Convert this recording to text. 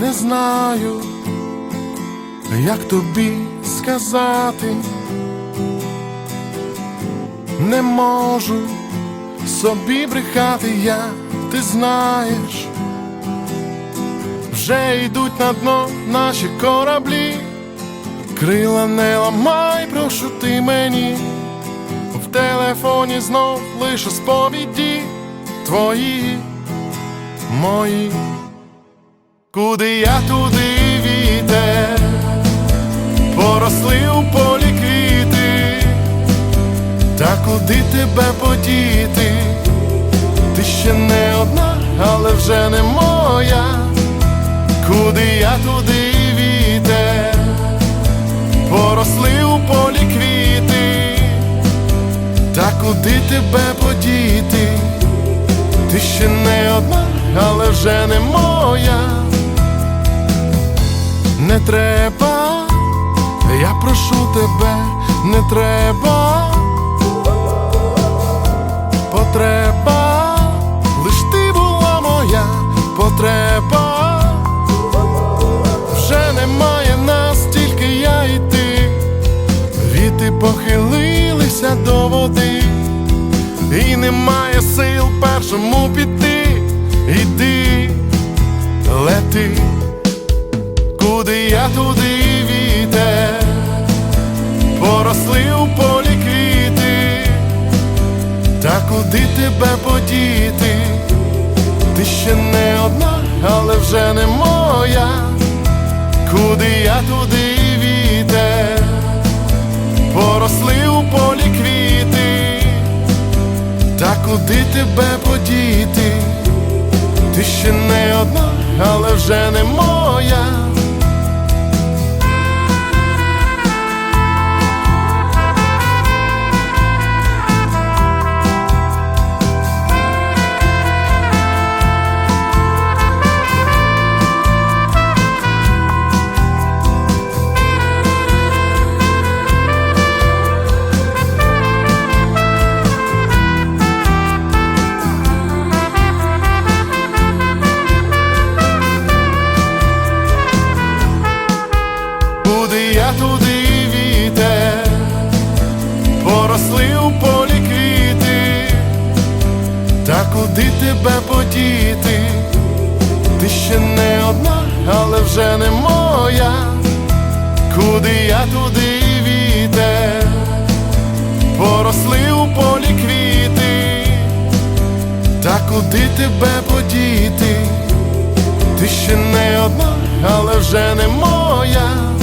не знаю, як тобі сказати, не можу собі брехати я, ти знаєш, вже йдуть на дно наші кораблі, крила не ламай, прошу ти мені, в телефоні знов лише сповіді твої, мої. Куди я туди вітер, поросли у полі квіти, та куди тебе подіти? Ти ще не одна, але вже не моя. Куди я туди вітер, поросли у полі квіти, та куди тебе подіти? Ти ще не одна, але вже не моя. Не треба, я прошу тебе, не треба. Потреба, лиш ти була моя потреба. Вже немає нас, тільки я і ти. Віти похилилися до води, і немає сил першому піти. Іди, лети, куди я туди вітер, поросли у полі квіти, та куди тебе подіти? Ти ще не одна, але вже не моя. Куди я туди вітер, поросли у полі квіти, та куди тебе подіти? Ти ще не одна, але вже не моя. Поросли у полі квіти, та куди тебе подіти? Ти ще не одна, але вже не моя. Куди я туди вітер, поросли у полі квіти, та куди тебе подіти? Ти ще не одна, але вже не моя.